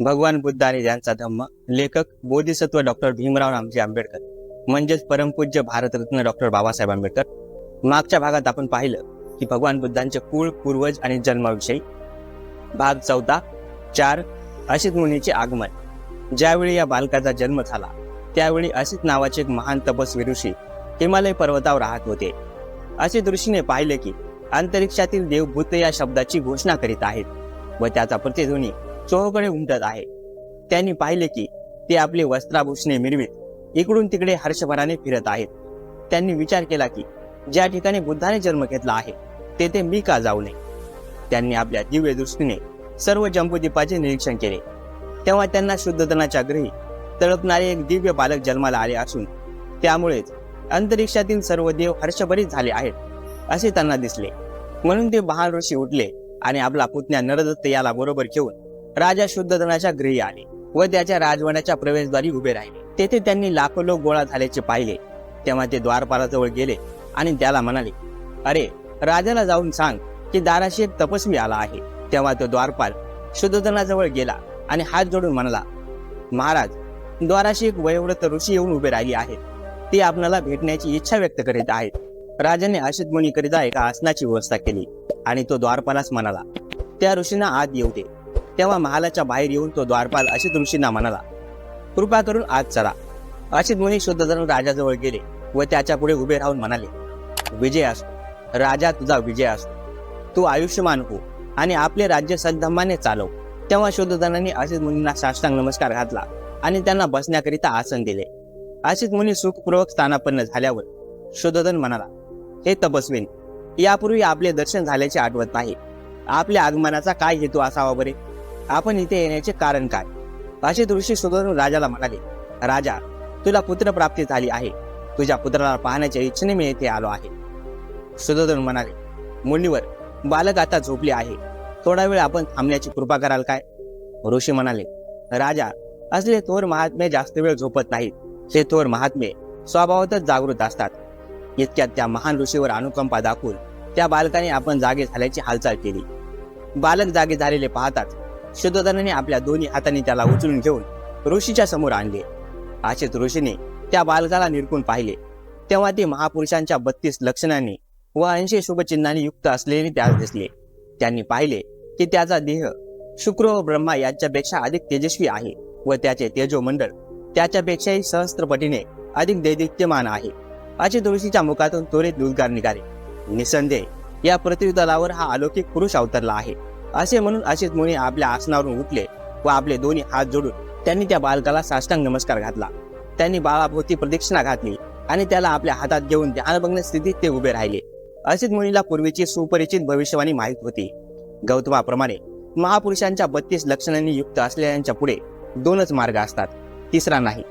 भगवान बुद्ध आणि त्यांचा धम्म. लेखक बोधिसत्व डॉक्टर भीमराव रामजी आंबेडकर म्हणजेच परमपूज्य भारतरत्न डॉक्टर बाबासाहेब आंबेडकर. मागच्या भागात आपण पाहिलं की भगवान बुद्धांचे कुळ पूर्वज आणि जन्माविषयी भाग चौदा चार असित मुनीचे आगमन. ज्यावेळी या बालकाचा जन्म झाला त्यावेळी असित नावाचे एक महान तपस्वी ऋषी हिमालय पर्वतावर राहत होते. असे ऋषीने पाहिले की अंतरिक्षातील देवभूत या शब्दाची घोषणा करीत आहेत व त्याचा प्रतिध्वनी चोहोकडे उमटत आहे. त्यांनी पाहिले की ते आपले वस्त्राभूषणे मिरवीत इकडून तिकडे हर्षभराने फिरत आहेत. त्यांनी विचार केला की ज्या ठिकाणी बुद्धाने जन्म घेतला आहे तेथे मी का जाऊ नये? त्यांनी आपल्या दिव्य दृष्टीने सर्व जंबूद्वीपाचे निरीक्षण केले. तेव्हा त्यांना शुद्धधनाच्या ग्रही तळपणारे एक दिव्य बालक जन्माला आले असून त्यामुळेच अंतरिक्षातील सर्व देव हर्षभरीत झाले आहेत असे त्यांना दिसले. म्हणून ते महान ऋषी उठले आणि आपला पुतण्या नरदत्त याला बरोबर घेऊन राजा शुद्धधनाच्या गृही आले व त्याच्या राजवाड्याच्या प्रवेशद्वारी उभे राहिले. तेथे त्यांनी लाखो लोक गोळा झाल्याचे पाहिले. तेव्हा ते द्वारपालाजवळ गेले आणि त्याला म्हणाले अरे राजाला जाऊन सांग की दाराशी एक तपस्वी आला आहे. तेव्हा तो द्वारपाल शुद्धधनाजवळ गेला आणि हात जोडून म्हणाला महाराज द्वाराशी एक वयोवृत्त ऋषी येऊन उभे राहिली आहेत. ते आपणाला भेटण्याची इच्छा व्यक्त करीत आहेत. राजाने अशित मुनीकरिता एका आसनाची व्यवस्था केली आणि तो द्वारपालास म्हणाला त्या ऋषींना आत येऊ दे. तेव्हा महालाच्या बाहेर येऊन तो द्वारपाल अशित ऋषींना म्हणाला कृपा करून आज चला. अशित मुनी शुद्धधन राजाजवळ गेले व त्याच्या पुढे उभे राहून म्हणाले विजय असो राजा तुझा विजय असो. तू आयुष्यमान हो आणि आपले राज्य सद्धम्माने चालव. तेव्हा शुद्धधनाने अशित मुनींना साष्टांग नमस्कार घातला आणि त्यांना बसण्याकरिता आसन दिले. अशित मुनी सुखपूर्वक स्थानापन्न झाल्यावर शुद्धधन म्हणाला हे तपस्वीन यापूर्वी आपले दर्शन झाल्याचे आठवत नाही आपल्या आगमनाचा काय हेतू असावा बरे? आपण इथे येण्याचे कारण काय? असे ऋषी सुधारून राजाला म्हणाले राजा तुला पुत्र प्राप्ती झाली आहे. तुझ्या पुत्राला पाहण्याच्या इच्छेने मी येथे आलो आहे. सुधोधन म्हणाले मुलीवर बालक आता झोपले आहे. थोडा वेळ आपण थांबण्याची कृपा कराल काय? ऋषी म्हणाले राजा असले थोर महात्मे जास्त वेळ झोपत नाहीत. ते थोर महात्मे स्वभावातच जागृत असतात. इतक्यात त्या महान ऋषीवर अनुकंपा दाखवून त्या बालकाने आपण जागे झाल्याची हालचाल केली. बालक जागे झालेले पाहताच शुद्धोधनाने आपल्या दोन्ही हाताने त्याला उचलून घेऊन ऋषीच्या समोर आणले. असेच ऋषीने त्या बालकाला निरकून पाहिले. तेव्हा ते महापुरुषांच्या बत्तीस लक्षणांनी व ऐंशी शुभचिन्हांनी युक्त असलेले त्यास दिसले. त्यांनी पाहिले की त्याचा देह शुक्र व ब्रह्मा यांच्यापेक्षा अधिक तेजस्वी आहे व त्याचे तेजोमंडळ त्याच्यापेक्षाही सहस्त्रपटीने अधिक दैदित्यमान आहे. अजित ऋषीच्या मुखातून त्वरित उद्गार निघाले. निसंदेह या पृथ्वीतलावर हा अलौकिक पुरुष अवतरला आहे. असे म्हणून अशित मुनी आपल्या आसनावरून उठले व आपले दोन्ही हात जोडून त्यांनी त्या बालकाला साष्टांग नमस्कार घातला. त्यांनी बाळाभोवती प्रदक्षिणा घातली आणि त्याला आपल्या हातात घेऊन ध्यानभग्न स्थितीत ते उभे राहिले. असेच मुनीला पूर्वीची सुपरिचित भविष्यवाणी माहीत होती. गौतमाप्रमाणे महापुरुषांच्या बत्तीस लक्षणांनी युक्त असलेल्यांच्या पुढे दोनच मार्ग असतात. तिसरा नाही.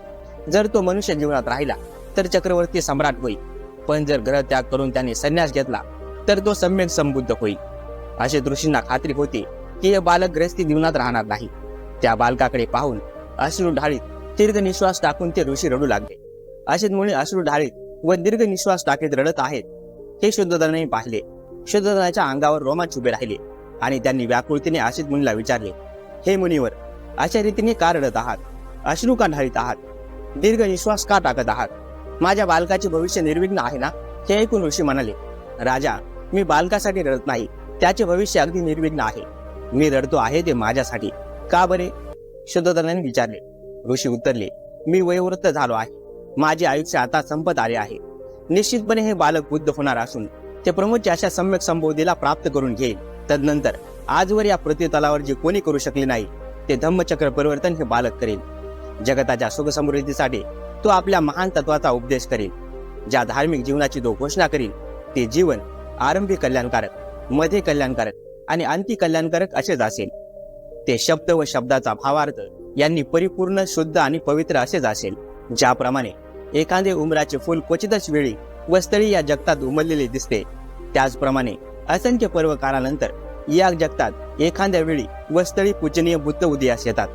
जर तो मनुष्य जीवनात राहिला तर चक्रवर्ती सम्राट होईल. पण जर ग्रह त्याग करून त्याने संन्यास घेतला तर तो सम्यक संबुद्ध होईल. असे ऋषींना खात्री होती की हे बालक ग्रस्ती जीवनात राहणार नाही. त्या बालकाकडे पाहून अश्रू ढाळीत दीर्घ निश्वास टाकून ते ऋषी रडू लागले. असेच मुळे अश्रू ढाळीत व दीर्घ निश्वास टाकीत रडत आहेत. हे शुद्धधनाने पाहिले. शुद्धधनाच्या अंगावर रोमांच उभे राहिले आणि त्यांनी व्याकुळतेने अशित मुनीला विचारले हे मुनीवर अशा रीतीने का रडत आहात? अश्रू का ढाळीत आहात? दीर्घ निश्वास का टाकत आहात? माझ्या बालकाचे भविष्य निर्विघ्न आहे ना? हे ऐकून ऋषी म्हणाले राजा मी बालकासाठी रडत नाही. त्याचे भविष्य अगदी निर्विघ्न आहे. मी रडतो आहे ते माझ्यासाठी. का बरे? शुद्धधनाने विचारले. ऋषी उत्तरले मी वयोवृत्त झालो आहे. माझे आयुष्य आता संपत आले आहे. निश्चितपणे हे बालक बुद्ध होणार असून ते प्रमोदच्या अशा सम्यक संबोधीला प्राप्त करून घेईल. तदनंतर आजवर या प्रतितलावर जे कोणी करू शकले नाही ते धम्मचक्र परिवर्तन हे बालक करेल. जगताच्या सुख समृद्धीसाठी तो आपल्या महान तत्वाचा उपदेश करेल. ज्या धार्मिक जीवनाची तो घोषणा करील ते जीवन आरंभी कल्याणकारक. मध्ये कल्याणकारक आणि अंती कल्याणकारक असेच असेल ते शब्द व शब्दाचा भावार्थ यांनी परिपूर्ण शुद्ध आणि पवित्र असेच असेल ज्याप्रमाणे एखादे उमराचे फुल क्वचितच वेळी व स्थळी या जगतात उमललेले दिसते. त्याचप्रमाणे असंख्य पर्व काळानंतर या जगतात एखाद्या वेळी व स्थळी पूजनीय बुद्ध उदयास येतात.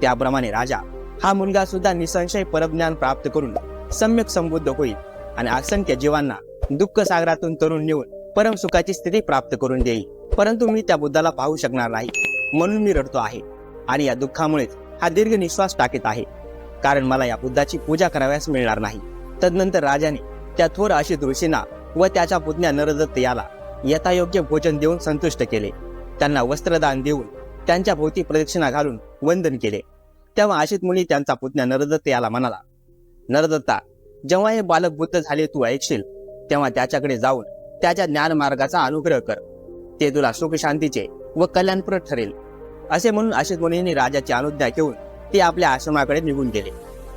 त्याप्रमाणे राजा हा मुलगा सुद्धा निसंशय परज्ञान प्राप्त करून सम्यक संबुद्ध होईल आणि असंख्य जीवांना दुःख सागरातून तरुण नेऊन परमसुखाची स्थिती प्राप्त करून देईल. परंतु मी त्या बुद्धाला पाहू शकणार नाही. म्हणून मी रडतो आहे. आणि या दुःखामुळेच हा दीर्घ निश्वास टाकीत आहे. कारण मला या बुद्धाची पूजा कराव्यास मिळणार नाही. तदनंतर राजाने त्या थोर अशी ऋषींना व त्याच्या पुतण्या नरदत्त याला यथायोग्य भोजन देऊन संतुष्ट केले. त्यांना वस्त्रदान देऊन त्यांच्या भोवती प्रदक्षिणा घालून वंदन केले. तेव्हा आशित मुनी त्यांचा पुतण्या नरदत्त याला म्हणाला नरदत्ता जेव्हा हे बालक बुद्ध झाले तू ऐकशील तेव्हा त्याच्याकडे जाऊन त्याच्या ज्ञान मार्गाचा अनुग्रह कर. ते तुला सुख शांतीचे व कल्याणप्रद ठरेल. असे म्हणून आशित मुनींनी राजाची अनुज्ञा घेऊन ते आपल्या आश्रमाकडे निघून गेले.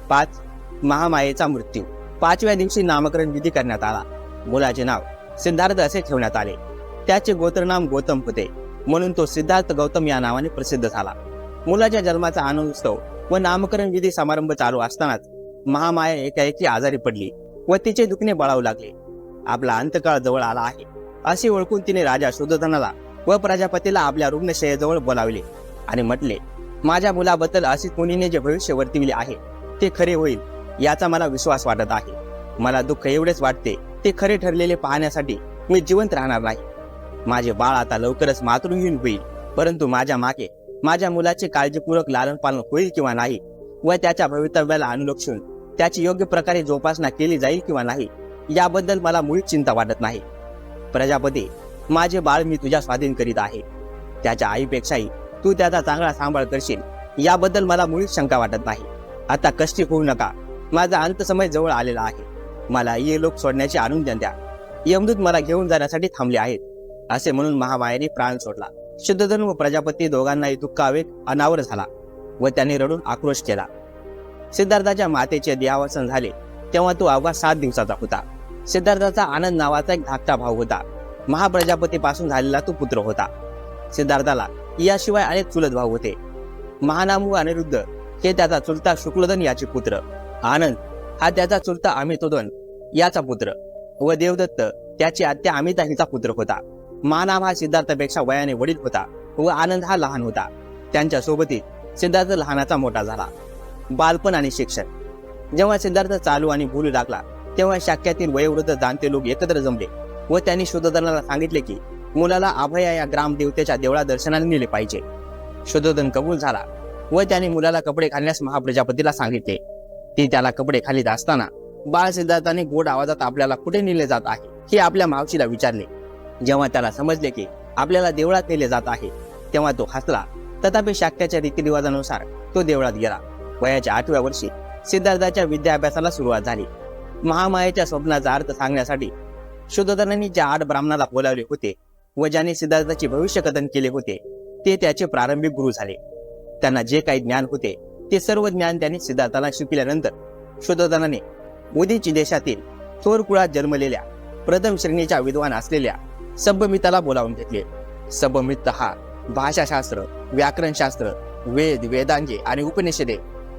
पाच महामायेचा मृत्यू. पाचव्या दिवशी नामकरण विधी करण्यात आला. मुलाचे नाव सिद्धार्थ असे ठेवण्यात आले. त्याचे गोत्रनाम गौतम होते. म्हणून तो सिद्धार्थ गौतम या नावाने प्रसिद्ध झाला. मुलाच्या जन्माचा आनंदोत्सव व नामकरण विधी समारंभ चालू असतानाच महामाया एकाएकी आजारी पडली व तिचे दुखणे बळावू लागले. आपला अंतकाळ जवळ आला आहे. असे ओळखून तिने राजा शुद्धधनाला व प्रजापतीला आपल्या रुग्णशयाजवळ बोलावले आणि म्हटले माझ्या मुलाबद्दल असे कुणीने जे भविष्य वर्तविले आहे ते खरे होईल याचा मला विश्वास वाटत आहे. मला दुःख एवढेच वाटते ते खरे ठरलेले पाहण्यासाठी मी जिवंत राहणार नाही. माझे बाळ आता लवकरच मातृहीन होईल परंतु माझ्या मागे माझ्या मुलाचे काळजीपूर्वक लालन पालन होईल किंवा नाही व त्याच्या भवितव्याला अनुलक्षून त्याची योग्य प्रकारे जोपासना केली जाईल किंवा नाही याबद्दल मला मुळीच चिंता वाटत नाही. प्रजापती माझे बाळ मी तुझ्या स्वाधीन करीत आहे. त्याच्या आईपेक्षाही तू त्याचा चांगला सांभाळ करशील याबद्दल मला मुळीच शंका वाटत नाही. आता कष्टी होऊ नका. माझा अंतसमय जवळ आलेला आहे. मला ये लोक सोडण्याची आनंद द्या. यमदूत मला घेऊन जाण्यासाठी थांबले आहेत. असे म्हणून महामायाने प्राण सोडला. शुद्धधन व प्रजापती दोघांनाही दुःखावेत अनावर झाला व त्याने रडून आक्रोश केला. सिद्धार्थाच्या मातेचे देहावसन झाले तेव्हा तो अवघा सात दिवसाचा होता. सिद्धार्थाचा आनंद नावाचा एक धाकटा भाऊ होता. महाप्रजापतीपासून झालेला तो पुत्र होता. सिद्धार्थाला याशिवाय अनेक चुलत भाऊ होते. महानामू अनिरुद्ध हे त्याचा चुलता शुक्लधन याचे पुत्र. आनंद हा त्याचा चुलता अमितोदन याचा पुत्र व देवदत्त त्याची आत्या अमिता हिचा पुत्र होता. महानाम हा सिद्धार्थापेक्षा वयाने वडील होता व आनंद हा लहान होता. त्यांच्या सोबतीत सिद्धार्थ लहानाचा मोठा झाला. बालपण आणि शिक्षण. जेव्हा सिद्धार्थ चालू आणि बोलू लागला तेव्हा शाक्यातील वयोवृद्ध जाणते लोक एकत्र जमले व त्यांनी शुद्धोधनाला सांगितले की मुलाला अभया या ग्रामदेवतेच्या देवळा दर्शनाला नेले पाहिजे. शुद्धोधन कबूल झाला व त्याने मुलाला कपडे घालण्यास महाप्रजापतीला सांगितले. ती त्याला कपडे खालीत असताना बाळ सिद्धार्थाने गोड आवाजात आपल्याला कुठे नेले जात आहे हे आपल्या मावशीला विचारले. जेव्हा त्याला समजले की आपल्याला देवळात नेले जात आहे तेव्हा तो हसला. तथापि शाक्याच्या रीतिरिवाजानुसार तो देवळात गेला. वयाच्या आठव्या वर्षी सिद्धार्थाच्या विद्याभ्यासाला सुरुवात झाली. महामायेच्या स्वप्नाचा अर्थ सांगण्यासाठी शुद्धोधनांनी ज्या आठ ब्राह्मणाला बोलावले होते व ज्याने सिद्धार्थाचे भविष्य कथन केले होते ते त्याचे प्रारंभिक गुरु झाले. त्यांना जे काही ज्ञान होते ते सर्व ज्ञान त्यांनी सिद्धार्थाला शिकल्यानंतर शुद्धोधनाने उदीची देशातील थोर कुळात जन्मलेल्या प्रथम श्रेणीच्या विद्वान असलेल्या सब्बमिताला बोलावून घेतले. सबमित्त हा भाषाशास्त्र व्याकरणशास्त्र वेद वेदांगे आणि उपनिषदे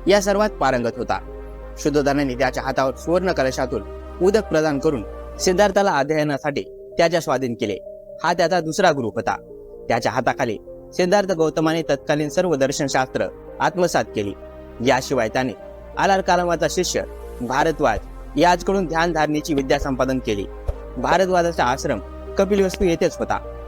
या सर्वात पारंगत होता. शुद्धोधनाने त्याच्या हातावर सुवर्ण कलशातून उदक प्रदान करून सिद्धार्थाला अध्ययनासाठी त्याच्या स्वाधीन केले. हा त्याचा दुसरा ग्रुप होता. त्याच्या हाताखाली सिद्धार्थ गौतमाने तत्कालीन सर्व दर्शनशास्त्र आत्मसात केली. याशिवाय त्याने आलार कालमाचा शिष्य भारद्वाज याचकडून ध्यानधारणेची विद्या संपादन केली. भारद्वाजाचा आश्रम कपिलवस्तू येथेच होता.